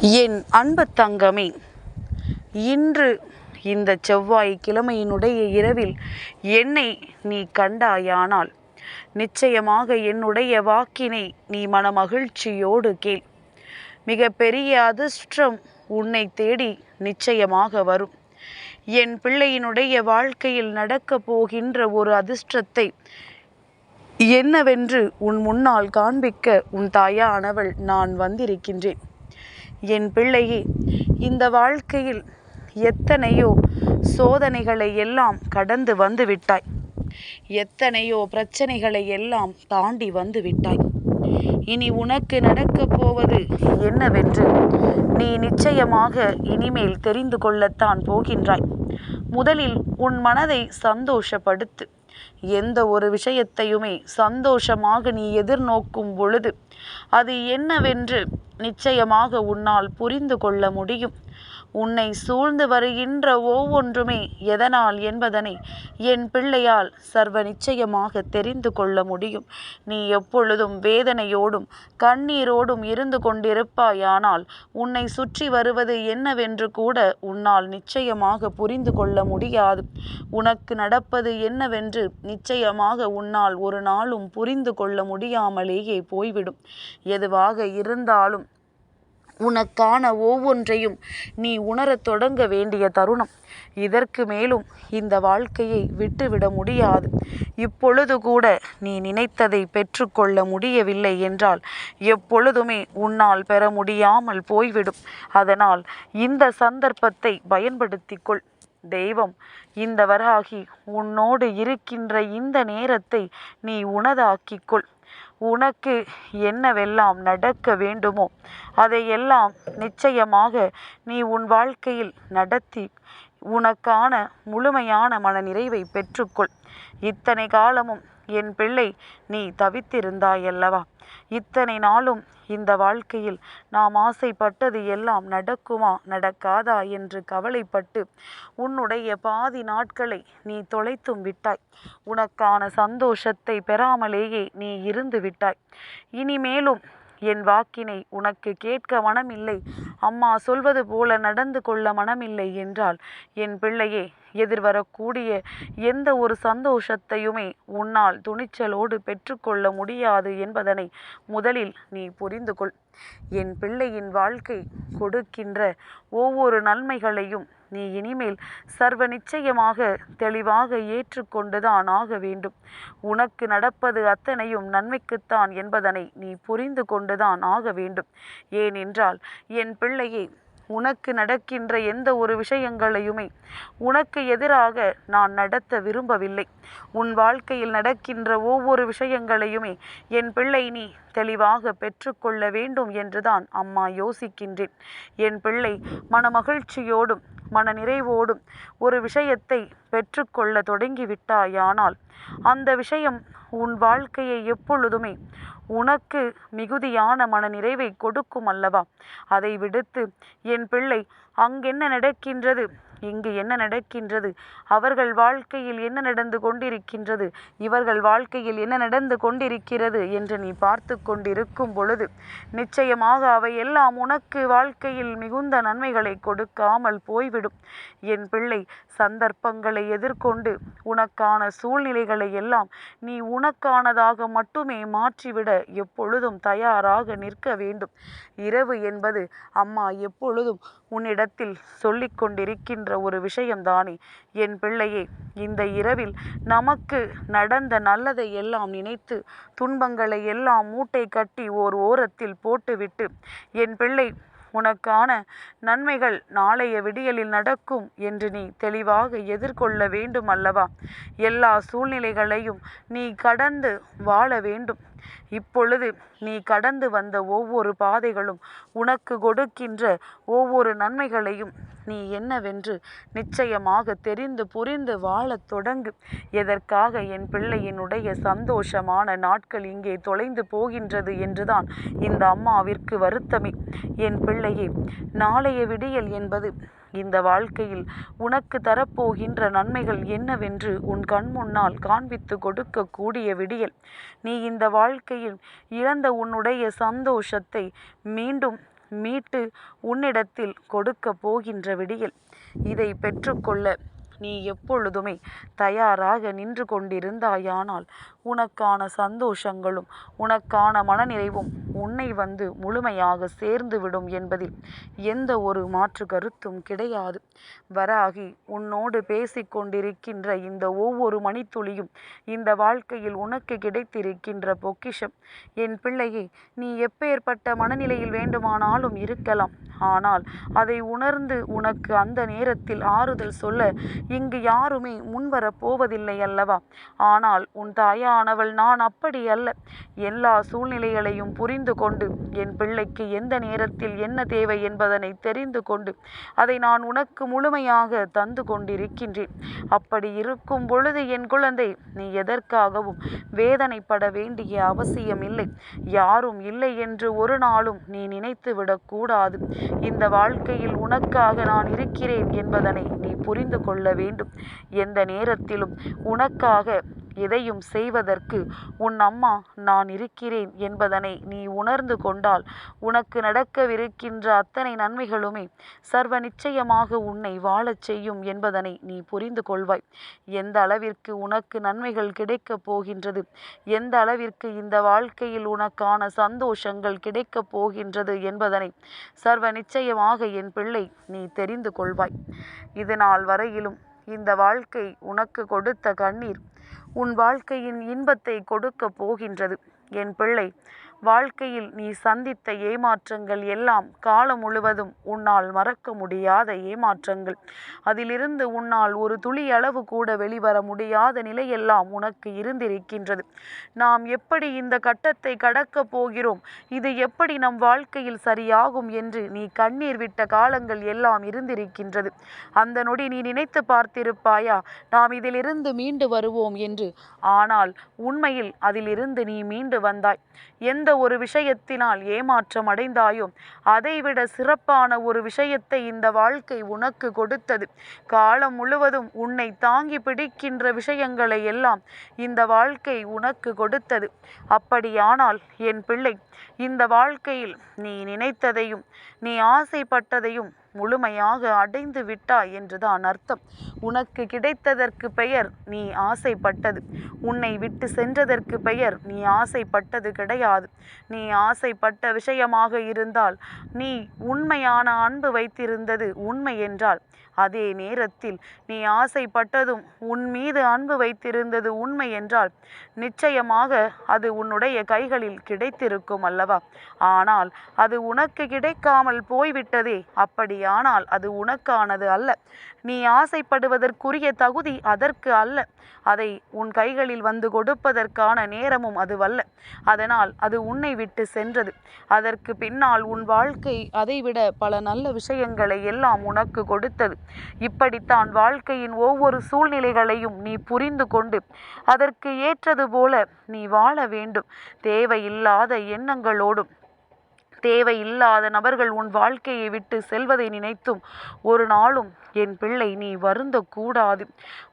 என் அன்பு தங்கமே இன்று இந்த செவ்வாய் கிழமையினுடைய இரவில் என்னை நீ கண்டாயானால் நிச்சயமாக என்னுடைய வாக்கினை நீ மனமகிழ்ச்சியோடு கேள். மிக பெரிய அதிர்ஷ்டம் உன்னை தேடி நிச்சயமாக வரும். என் பிள்ளையினுடைய வாழ்க்கையில் நடக்கப் போகின்ற ஒரு அதிர்ஷ்டத்தை என்னவென்று உன் முன்னால் காண்பிக்க உன் தாயானவள் நான் வந்திருக்கின்றேன். என் பிள்ளையே இந்த வாழ்க்கையில் எத்தனையோ சோதனைகளை எல்லாம் கடந்து வந்து விட்டாய். எத்தனையோ பிரச்சனைகளை எல்லாம் தாண்டி வந்து விட்டாய். இனி உனக்கு நடக்கப் போவது என்னவென்று நீ நிச்சயமாக இனிமேல் தெரிந்து கொள்ளத்தான் போகின்றாய். முதலில் உன் மனதை சந்தோஷப்படுத்து. எந்த ஒரு விஷயத்தையுமே சந்தோஷமாக நீ எதிர்நோக்கும் பொழுது அது என்னவென்று நிச்சயமாக உன்னால் புரிந்து கொள்ள முடியும். உன்னை சூழ்ந்து வருகின்ற ஒவ்வொன்றுமே எதனால் என்பதனை என் பிள்ளையால் சர்வ நிச்சயமாக தெரிந்து கொள்ள முடியும். நீ எப்பொழுதும் வேதனையோடும் கண்ணீரோடும் இருந்து கொண்டிருப்பாயானால் உன்னை சுற்றி வருவது என்னவென்று கூட உன்னால் நிச்சயமாக புரிந்து கொள்ள முடியாது. உனக்கு நடப்பது என்னவென்று நிச்சயமாக உன்னால் ஒரு நாளும் புரிந்து கொள்ள முடியாமலேயே போய்விடும். எதுவாக இருந்தாலும் உனக்கான ஒவ்வொன்றையும் நீ உணரத் தொடங்க வேண்டிய தருணம். இதற்கு மேலும் இந்த வாழ்க்கையை விட்டுவிட முடியாது. இப்பொழுது கூட நீ நினைத்ததை பெற்றுக்கொள்ள முடியவில்லை என்றால் எப்பொழுதுமே உன்னால் பெற முடியாமல் போய்விடும். அதனால் இந்த சந்தர்ப்பத்தை பயன்படுத்திக்கொள். தெய்வம் இந்த வராகி உன்னோடு இருக்கின்ற இந்த நேரத்தை நீ உனதாக்கிக்கொள். உனக்கு என்னவெல்லாம் நடக்க வேண்டுமோ அதையெல்லாம் நிச்சயமாக நீ உன் வாழ்க்கையில் நடத்தி உனக்கான முழுமையான மனநிறைவை பெற்றுக்கொள். இத்தனை காலமும் என் பிள்ளை நீ தவித்திருந்தாயல்லவா? இத்தனை நாளும் இந்த வாழ்க்கையில் நாம் ஆசைப்பட்டது எல்லாம் நடக்குமா நடக்காதா என்று கவலைப்பட்டு உன்னுடைய பாதி நாட்களை நீ தொலைத்தும் விட்டாய். உனக்கான சந்தோஷத்தை பெறாமலேயே நீ இருந்து விட்டாய். இனிமேலும் என் வாக்கினை உனக்கு கேட்க மனமில்லை. அம்மா சொல்வது போல நடந்து கொள்ள மனமில்லை என்றால் என் பிள்ளையே எதிர்வரக்கூடிய எந்த ஒரு சந்தோஷத்தையுமே உன்னால் துணிச்சலோடு பெற்றுக்கொள்ள முடியாது என்பதனை முதலில் நீ புரிந்து கொள் என் பிள்ளையின் வாழ்க்கை கொடுக்கின்ற ஒவ்வொரு நன்மைகளையும் நீ இனிமேல் சர்வ நிச்சயமாக தெளிவாக ஏற்றுக்கொண்டுதான் ஆக வேண்டும். உனக்கு நடப்பது அத்தனையும் நன்மைக்குத்தான் என்பதனை நீ புரிந்து கொண்டுதான் ஆக வேண்டும். ஏனென்றால் என் பிள்ளையே உனக்கு நடக்கின்ற எந்த ஒரு விஷயங்களையுமே உனக்கு எதிராக நான் நடத்த விரும்பவில்லை. உன் வாழ்க்கையில் நடக்கின்ற ஒவ்வொரு விஷயங்களையுமே என் பிள்ளை நீ தெளிவாக பெற்றுக்கொள்ள வேண்டும் என்றுதான் அம்மா யோசிக்கின்றேன். என் பிள்ளை மனமகிழ்ச்சியோடும் மன நிறைவோடும் ஒரு விஷயத்தை பெற்றுக்கொள்ள தொடங்கிவிட்டாயானால் அந்த விஷயம் உன் வாழ்க்கையை எப்பொழுதுமே உனக்கு மிகுதியான மன நிறைவை கொடுக்கும் அல்லவா அதை விடுத்து என் பிள்ளை அங்கென்ன நடக்கின்றது? இங்கு என்ன நடக்கின்றது? அவர்கள் வாழ்க்கையில் என்ன நடந்து கொண்டிருக்கின்றது? இவர்கள் வாழ்க்கையில் என்ன நடந்து கொண்டிருக்கிறது? என்று நீ பார்த்து கொண்டிருக்கும் பொழுது நிச்சயமாக அவை எல்லாம் உனக்கு வாழ்க்கையில் மிகுந்த நன்மைகளை கொடுக்காமல் போய்விடும். என் பிள்ளை சந்தர்ப்பங்களை எதிர்கொண்டு உனக்கான சூழ்நிலைகளை எல்லாம் நீ உனக்கானதாக மட்டுமே மாற்றிவிட எப்பொழுதும் தயாராக நிற்க வேண்டும். இரவு என்பது அம்மா எப்பொழுதும் உன்னிடத்தில் சொல்லிக் கொண்டிருக்கின்ற ஒரு விஷயம்தானே. என் பிள்ளையே இந்த இரவில் நமக்கு நடந்த நல்லதை எல்லாம் நினைத்து துன்பங்களை எல்லாம் மூட்டை கட்டி ஓர் ஓரத்தில் போட்டுவிட்டு என் பிள்ளை உனக்கான நன்மைகள் நாளைய விடியலில் நடக்கும் என்று நீ தெளிவாக எதிர்கொள்ள வேண்டும் அல்லவா? எல்லா சூழ்நிலைகளையும் நீ கடந்து வாழ வேண்டும். இப்பொழுது நீ கடந்து வந்த ஒவ்வொரு பாதைகளும் உனக்கு கொடுக்கின்ற ஒவ்வொரு நன்மைகளையும் நீ என்னவென்று நிச்சயமாக தெரிந்து புரிந்து வாழத் தொடங்கு. எதற்காக என் பிள்ளையினுடைய சந்தோஷமான நாட்கள் இங்கே தொலைந்து போகின்றது என்றுதான் இந்த அம்மாவிற்கு வருத்தமே. என் பிள்ளையே நாளைய விடியல் என்பது இந்த வாழ்க்கையில் உனக்கு தரப்போகின்ற நன்மைகள் என்னவென்று உன் கண் முன்னால் காண்பித்து கொடுக்கக்கூடிய விடியல். நீ இந்த வாழ்க்கையில் இழந்த உன்னுடைய சந்தோஷத்தை மீண்டும் மீட்டு உன்னிடத்தில் கொடுக்கப் போகின்ற விடியல். இதை பெற்றுக்கொள்ள நீ எப்பொழுதுமே தயாராக நின்று கொண்டிருந்தாயானால் உனக்கான சந்தோஷங்களும் உனக்கான மனநிறைவும் உன்னை வந்து முழுமையாக சேர்ந்துவிடும் என்பதில் எந்த ஒரு மாற்று கருத்தும் கிடையாது. வராகி உன்னோடு பேசிக்கொண்டிருக்கின்ற இந்த ஒவ்வொரு மணித்துளியும் இந்த வாழ்க்கையில் உனக்கு கிடைத்திருக்கின்ற பொக்கிஷம். என் பிள்ளையே நீ எப்பேற்பட்ட மனநிலையில் வேண்டுமானாலும் இருக்கலாம். ஆனால் அதை உணர்ந்து உனக்கு அந்த நேரத்தில் ஆறுதல் சொல்ல இங்கு யாருமே முன்வரப் போவதில்லை அல்லவா? ஆனால் உன் தாயானவள் நான் அப்படி அல்ல. எல்லா சூழ்நிலைகளையும் புரிந்து கொண்டு என் பிள்ளைக்கு எந்த நேரத்தில் என்ன தேவை என்பதனை தெரிந்து கொண்டு அதை நான் உனக்கு முழுமையாக தந்து கொண்டிருக்கின்றேன். அப்படி இருக்கும் பொழுது என் குழந்தை நீ எதற்காகவும் வேதனைப்பட வேண்டிய அவசியம் இல்லை யாரும் இல்லை என்று ஒரு நாளும் நீ நினைத்து விடக்கூடாது இந்த வாழ்க்கையில் உனக்காக நான் இருக்கிறேன் என்பதனை நீ புரிந்து கொள்ள வேண்டும். எந்த நேரத்திலும் உனக்காக எதையும் செய்வதற்கு உன் அம்மா நான் இருக்கிறேன் என்பதனை நீ உணர்ந்து கொண்டால் உனக்கு நடக்கவிருக்கின்ற அத்தனை நன்மைகளுமே சர்வ நிச்சயமாக உன்னை வாழச் செய்யும் என்பதனை நீ புரிந்து கொள்வாய். எந்த அளவிற்கு உனக்கு நன்மைகள் கிடைக்கப் போகின்றது எந்த அளவிற்கு இந்த வாழ்க்கையில் உனக்கான சந்தோஷங்கள் கிடைக்கப் போகின்றது என்பதனை சர்வ நிச்சயமாக என் பிள்ளை நீ தெரிந்து கொள்வாய். இது நாள் வரையிலும் இந்த வாழ்க்கை உனக்கு கொடுத்த கண்ணீர். உன் வாழ்க்கையின் இன்பத்தை கொடுக்கப் போகின்றது. என் பிள்ளை வாழ்க்கையில் நீ சந்தித்த ஏமாற்றங்கள் எல்லாம் காலம் முழுவதும் உன்னால் மறக்க முடியாத ஏமாற்றங்கள். அதிலிருந்து உன்னால் ஒரு துளி அளவு கூட வெளிவர முடியாத நிலையெல்லாம் உனக்கு இருந்திருக்கின்றது. நாம் எப்படி இந்த கட்டத்தை கடக்கப் போகிறோம்? இது எப்படி நம் வாழ்க்கையில் சரியாகும் என்று நீ கண்ணீர் விட்ட காலங்கள் எல்லாம் இருந்திருக்கின்றது. அந்த நொடி நீ நினைத்து பார்த்திருப்பாயா? நாம் இதிலிருந்து மீண்டு வருவோம் என்று. ஆனால் உண்மையில் அதிலிருந்து நீ மீண்டு வந்தாய். எந்த ஒரு விஷயத்தினால் ஏமாற்றம் அடைந்தாயோ அதைவிட சிறப்பான ஒரு விஷயத்தை இந்த வாழ்க்கை உனக்கு கொடுத்தது. காலம் முழுவதும் உன்னை தாங்கி பிடிக்கின்ற விஷயங்களை எல்லாம் இந்த வாழ்க்கை உனக்கு கொடுத்தது. அப்படியானால் என் பிள்ளை இந்த வாழ்க்கையில் நீ நினைத்ததையும் நீ ஆசைப்பட்டதையும் முழுமையாக அடைந்து விட்டாய் என்றுதான் அர்த்தம். உனக்கு கிடைத்ததற்கு பெயர் நீ ஆசைப்பட்டது. உன்னை விட்டு சென்றதற்கு பெயர் நீ ஆசைப்பட்டது கிடையாது. நீ ஆசைப்பட்ட விஷயமாக இருந்தால் நீ உண்மையான அன்பு வைத்திருந்தது உண்மை என்றால் அதே நேரத்தில் நீ ஆசைப்பட்டதும் உன் மீது அன்பு வைத்திருந்தது உண்மை என்றால் நிச்சயமாக அது உன்னுடைய கைகளில் கிடைத்திருக்கும் அல்லவா? ஆனால் அது உனக்கு கிடைக்காமல் போய்விட்டதே அப்படியானால் அது உனக்கானது அல்ல. நீ ஆசைப்படுவதற்குரிய தகுதி அதற்கு அல்ல. அதை உன் கைகளில் வந்து கொடுப்பதற்கான நேரமும் அதுவல்ல. அதனால் அது உன்னை விட்டு சென்றது. அதற்கு பின்னால் உன் வாழ்க்கை அதைவிட பல நல்ல விஷயங்களை எல்லாம் உனக்கு கொடுத்தது. இப்படித்தான் வாழ்க்கையின் ஒவ்வொரு சூழ்நிலைகளையும் நீ புரிந்து கொண்டு அதற்கு ஏற்றது போல நீ வாழ வேண்டும். தேவையில்லாத எண்ணங்களோடும் தேவையில்லாத நபர்கள் உன் வாழ்க்கையை விட்டு செல்வதை நினைத்தும் ஒரு நாளும் என் பிள்ளை நீ வருந்த கூடாது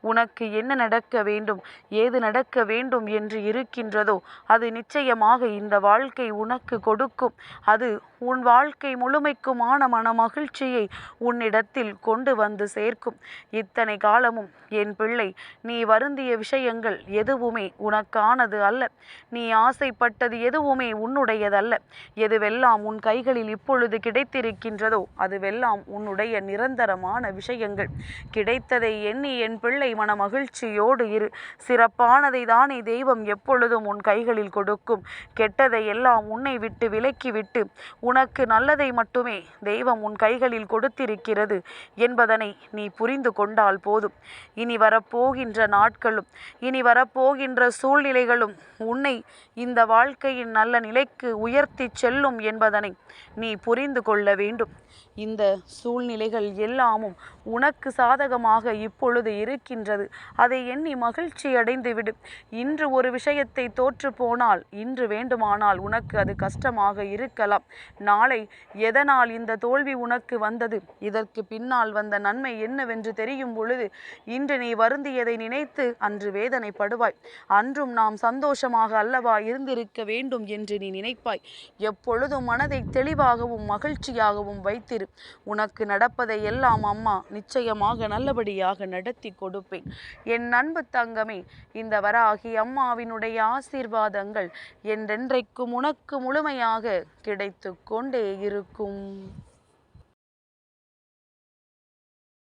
உனக்கு என்ன நடக்க வேண்டும்? ஏது நடக்க வேண்டும் என்று இருக்கின்றதோ அது நிச்சயமாக இந்த வாழ்க்கை உனக்கு கொடுக்கும். அது உன் வாழ்க்கை முழுமைக்குமான மன மகிழ்ச்சியை உன்னிடத்தில் கொண்டு வந்து சேர்க்கும். இத்தனை காலமும் என் பிள்ளை நீ வருந்திய விஷயங்கள் எதுவுமே உனக்கானது அல்ல. நீ ஆசைப்பட்டது எதுவுமே உன்னுடையதல்ல. எதுவெல்லாம் உன் கைகளில் இப்பொழுது கிடைத்திருக்கின்றதோ அதுவெல்லாம் உன்னுடைய நிரந்தரமான விஷயங்கள். கிடைத்ததை எண்ணி என் பிள்ளை மன மகிழ்ச்சியோடு இரு. சிறப்பானதை தானே தெய்வம் எப்பொழுதும் உன் கைகளில் கொடுக்கும். கெட்டதை எல்லாம் உன்னை விட்டு விலக்கிவிட்டு உன் உனக்கு நல்லதை மட்டுமே தெய்வம் உன் கைகளில் கொடுத்திருக்கிறது என்பதனை நீ புரிந்து கொண்டால் போதும். இனி வரப்போகின்ற நாட்களும் இனி வரப்போகின்ற சூழ்நிலைகளும் உன்னை இந்த வாழ்க்கையின் நல்ல நிலைக்கு உயர்த்தி செல்லும் என்பதனை நீ புரிந்து கொள்ள வேண்டும். இந்த சூழ்நிலைகள் எல்லாமும் உனக்கு சாதகமாக இப்பொழுது இருக்கின்றது. அதை எண்ணி மகிழ்ச்சி அடைந்துவிடு. இன்று ஒரு விஷயத்தை தோற்று போனால் இன்று வேண்டுமானால் உனக்கு அது கஷ்டமாக இருக்கலாம். நாளை எதனால் இந்த தோல்வி உனக்கு வந்தது? இதற்கு பின்னால் வந்த நன்மை என்னவென்று தெரியும் பொழுது இன்று நீ வருந்தியதை நினைத்து அன்று வேதனைப்படுவாய். அன்றும் நாம் சந்தோஷமாக அல்லவா இருந்திருக்க வேண்டும் என்று நீ நினைப்பாய். எப்பொழுதும் மனதை தெளிவாகவும் மகிழ்ச்சியாகவும் வைத்திரு. உனக்கு நடப்பதை எல்லாம் அம்மா நிச்சயமாக நல்லபடியாக நடத்தி கொடுப்பேன். என் அன்பு தங்கமே இந்த வராகி அம்மாவினுடைய ஆசீர்வாதங்கள் என்றென்றைக்கும் உனக்கு முழுமையாக கிடைத்து கொண்டே இருக்கும்